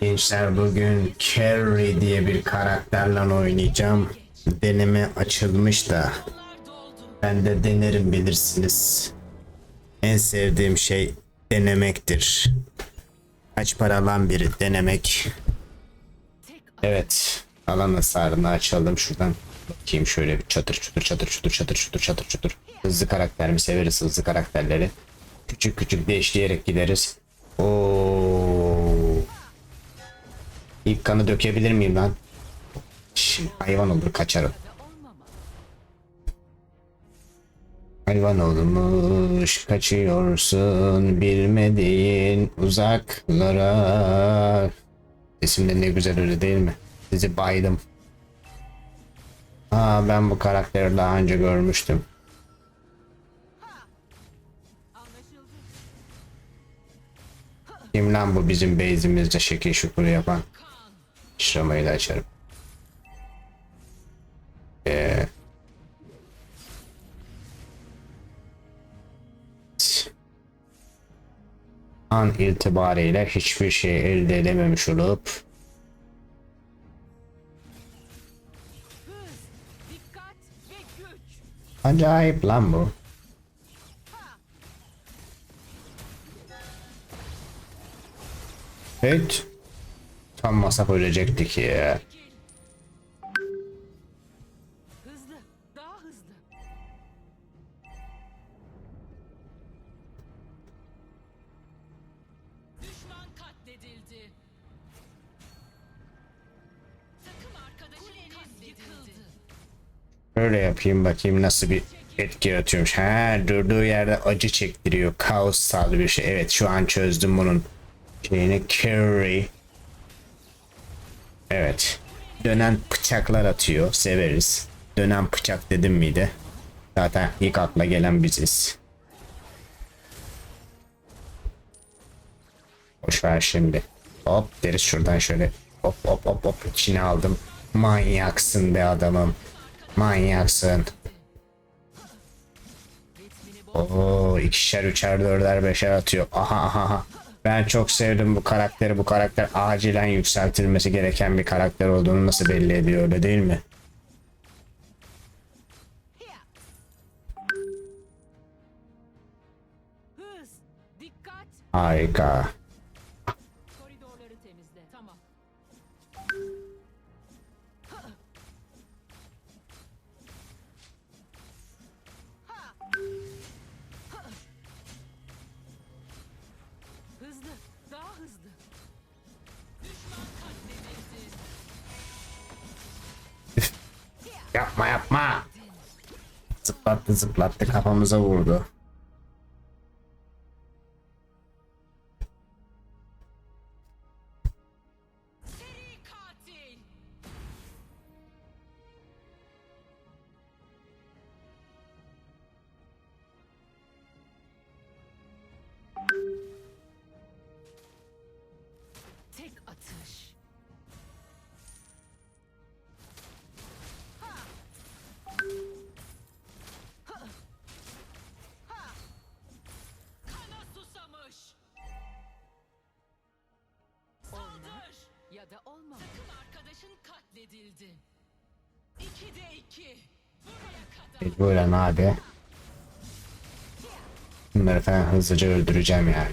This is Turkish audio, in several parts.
Gençler bugün Carrie diye bir karakterle oynayacağım. Deneme açılmış da ben de denerim bilirsiniz. En sevdiğim şey denemektir. Kaç para lan biri denemek. Evet. Alan hasarını açalım şuradan. Bakayım şöyle bir çatır çutur çatır çutur çatır çutur çatır çutur. Hızlı karakter mi severiz hızlı karakterleri. Küçük küçük değiştirerek gideriz. Oo. İlk kanı dökebilir miyim lan? Şimdi hayvan olur kaçarım. Hayvan olmuş kaçıyorsun bilmediğin uzaklara. Sesim de ne güzel öyle değil mi? Sizi baydım. Aa ben bu karakteri daha önce görmüştüm. Kim lan bu bizim base'imizde şekil şukuru yapan? Şıramayı da açarım. Ee, an itibariyle hiçbir şey elde edememiş olup acayip lan bu. Evet. Tam masaf ölecektik ya. Hızlı, daha hızlı. Düşman katledildi. Takım arkadaşın katledildi. Öyle yapayım bakayım nasıl bir etki yaratıyormuş. Ha durduğu yerde acı çektiriyor. Kaossal bir şey. Evet şu an çözdüm bunun şeyini. Carry. Evet. Dönen bıçaklar atıyor. Severiz. Dönen bıçak dedim miydi? Zaten ilk akla gelen biziz. Boş ver şimdi. Hop deriz şuradan şöyle. Hop hop hop hop içine aldım. Manyaksın be adamım. Manyaksın. Oo ikişer üçer dörder beşer atıyor. Aha aha aha. Ben çok sevdim bu karakteri. Bu karakter acilen yükseltilmesi gereken bir karakter olduğunu nasıl belli ediyor öyle değil mi? Harika. Yapma yapma. Zıplattı zıplattı kafamıza vurdu. Arkadaşın katledildi. İki de iki. Buraya kadar. Mecburen abi. Bunları falan hızlıca öldüreceğim yani.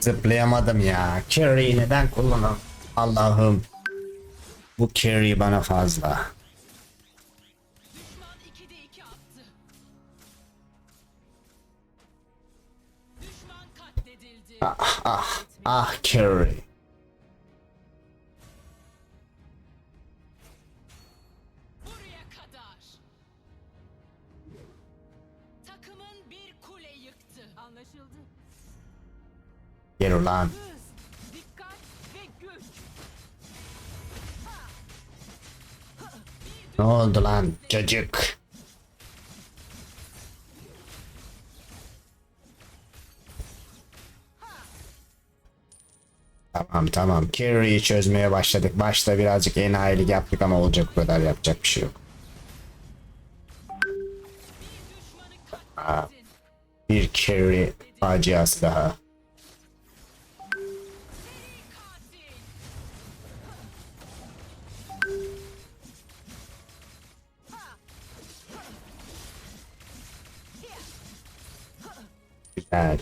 Zıplayamadım ya. Carry'i neden kullanam? Allah'ım. Bu carry bana fazla. Düşman 2'de 2 attı. Düşman katledildi. Ah ah ah carry. Anlaşıldı. Gel ulan. Ne oldu lan çocuk? Tamam tamam. Carry'i çözmeye başladık. Başta birazcık enayilik yaptık ama olacak bu kadar yapacak bir şey yok. Aa, bir carry faciası daha. Güzel.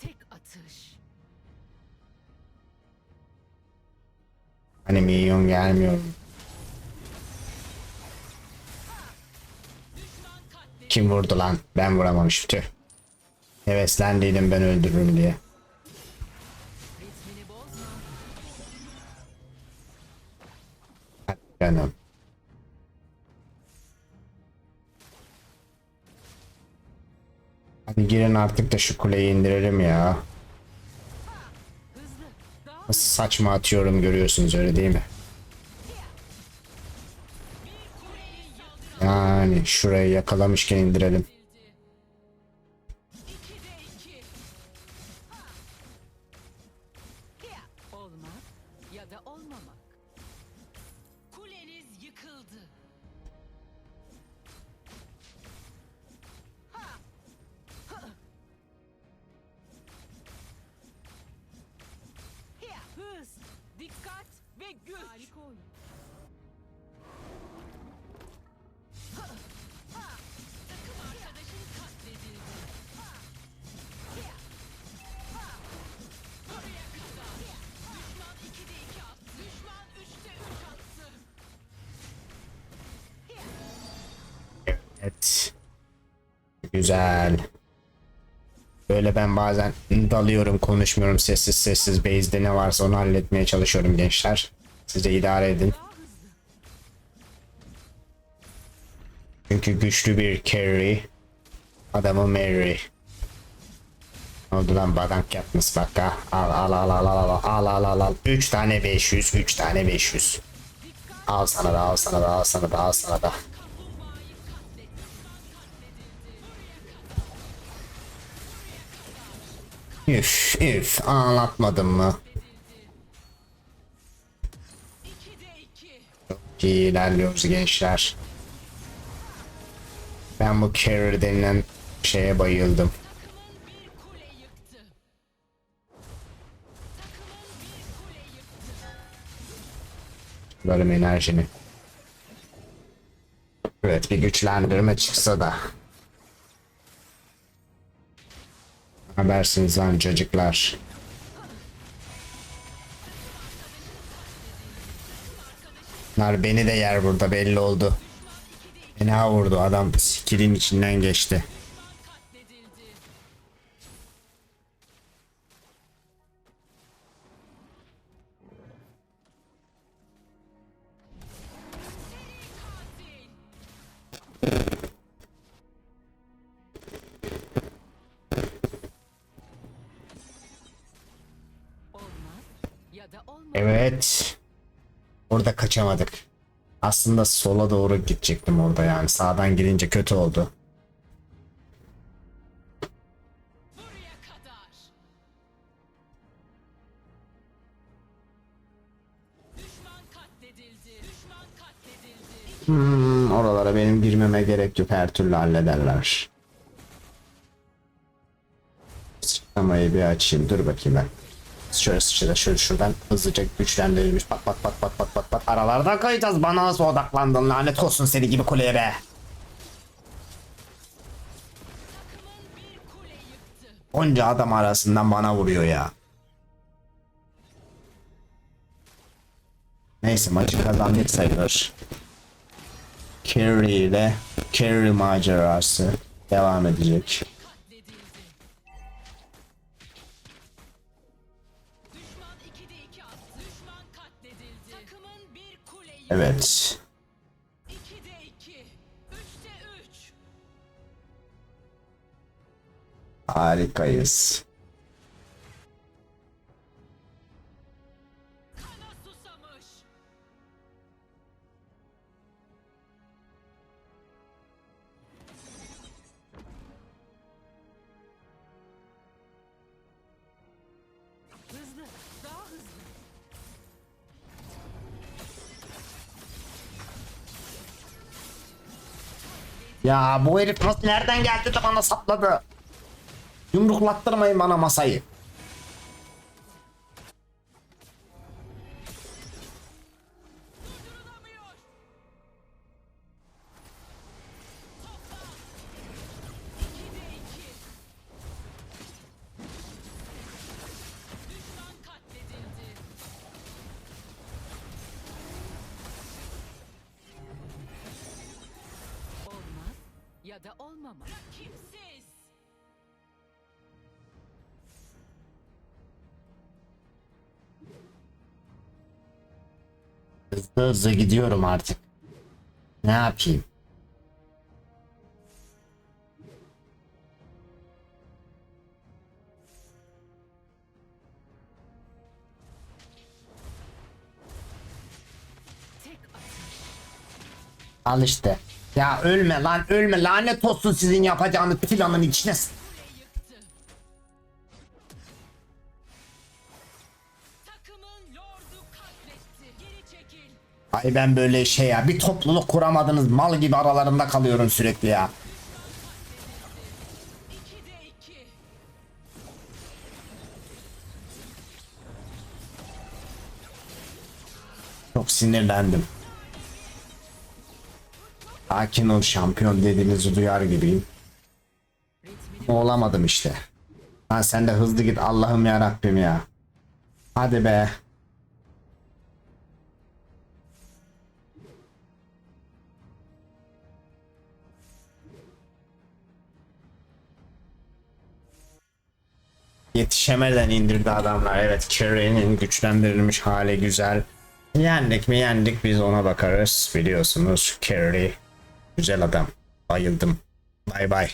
Tek atış. Hani minyon gelmiyor. Kim vurdu lan? Ben vuramamışım tüh. Heveslendiydim ben öldürürüm diye. Hadi canım. Hadi girin artık da şu kuleyi indirelim ya. Nasıl saçma atıyorum görüyorsunuz öyle değil mi? Yani şurayı yakalamışken indirelim. Evet. Güzel. Böyle ben bazen dalıyorum konuşmuyorum sessiz sessiz base'de ne varsa onu halletmeye çalışıyorum gençler. Siz de idare edin. Çünkü güçlü bir carry. Adamı Mary. Ne oldu lan badank yapmış bak ha. Al al al al al al al al al. 3 tane 500 3 tane 500. Al sana da al sana da al sana da al sana da. Üf üf anlatmadım mı? 2'de 2. Çok iyi ilerliyoruz gençler. Ben bu carry denilen şeye bayıldım. Bölüm enerjini. Evet bir güçlendirme çıksa da. Habersiniz lan çocuklar. Bunlar beni de yer burada belli oldu. Fena vurdu adam skillin içinden geçti. Evet. Orada kaçamadık. Aslında sola doğru gidecektim orada yani. Sağdan girince kötü oldu. Hmm, oralara benim girmeme gerek yok. Her türlü hallederler. Sıçramayı bir açayım. Dur bakayım ben. Şöyle sıçra şöyle şuradan hızlıca güçlendirilmiş. Pat pat pat pat pat pat pat. Aralardan kayacağız. Bana nasıl odaklandın lanet olsun seni gibi kuleye be. Onca adam arasından bana vuruyor ya. Neyse maçı kazandık sayılır. Carry ile Carry macerası devam edecek. Evet. Harikayız. Ya bu herif nasıl nereden geldi de bana sapladı? Yumruklattırmayın bana masayı. Ya da olmamalı. Rakipsiz. Hızlı hızlı gidiyorum artık. Ne yapayım? Al işte. Ya ölme lan ölme lanet olsun sizin yapacağınız planın içine. Ay ben böyle şey ya bir topluluk kuramadınız mal gibi aralarında kalıyorum sürekli ya. Çok sinirlendim. Sakin ol şampiyon dediğinizi duyar gibiyim. Ritmini Olamadım işte. Ha sen de hızlı git Allah'ım ya Rabbim ya. Hadi be. Yetişemeden indirdi adamlar. Evet Kerry'nin güçlendirilmiş hali güzel. Yendik mi yendik biz ona bakarız. Biliyorsunuz Kerry güzel adam. Bayıldım. Bay bay.